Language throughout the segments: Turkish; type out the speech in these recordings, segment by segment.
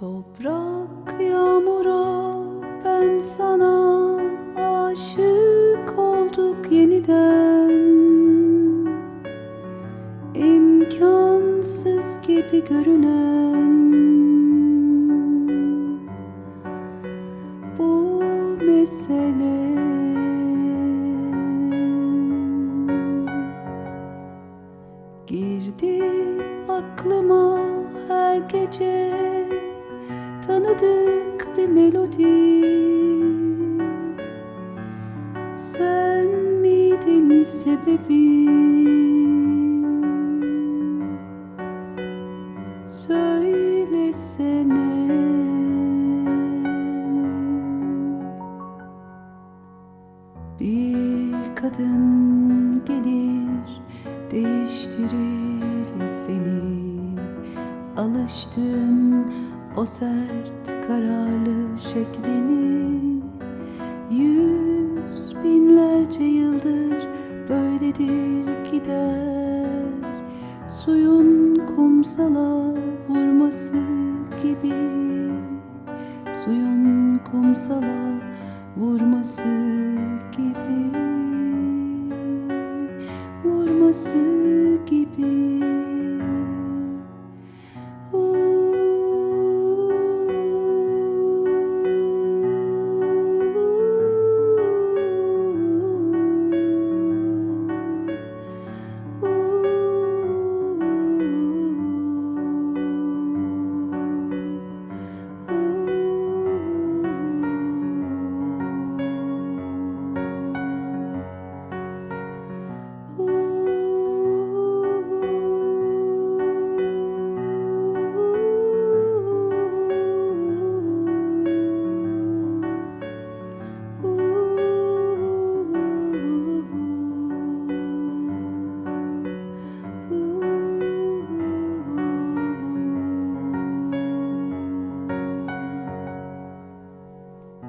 Toprak yağmura ben sana aşık olduk yeniden. İmkansız gibi görünen. Bu mesele. Girdi aklıma her gece tanıdık bir melodi. Sen miydin sebebi? Söylesene. Bir kadın gelir değiştirir seni. Alıştım o sert kararlı şeklini Yüz binlerce yıldır böyledir gider. Suyun kumsala vurması gibi Suyun kumsala vurması gibi Vurması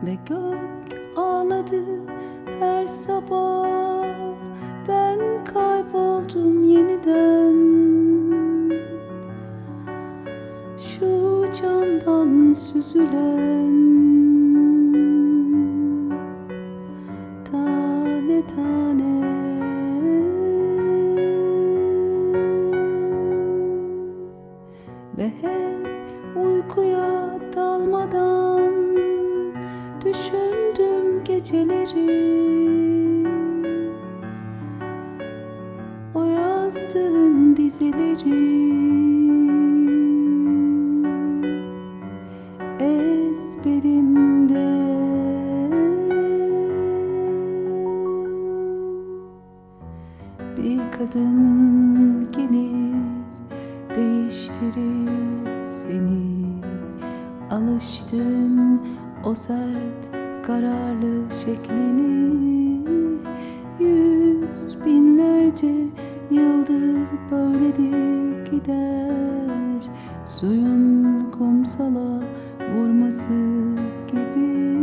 Ve gök ağladı her sabah. Ben kayboldum yeniden. Şu camdan süzülen Tane tane. Ve hep uykuya dalmadan Düşündüm geceleri. O yazdığın dizileri. Ezberimde. Bir kadın gelir değiştirir seni. Alıştım o sert kararlı şeklini Yüz binlerce yıldır böyledir gider Suyun kumsala vurması gibi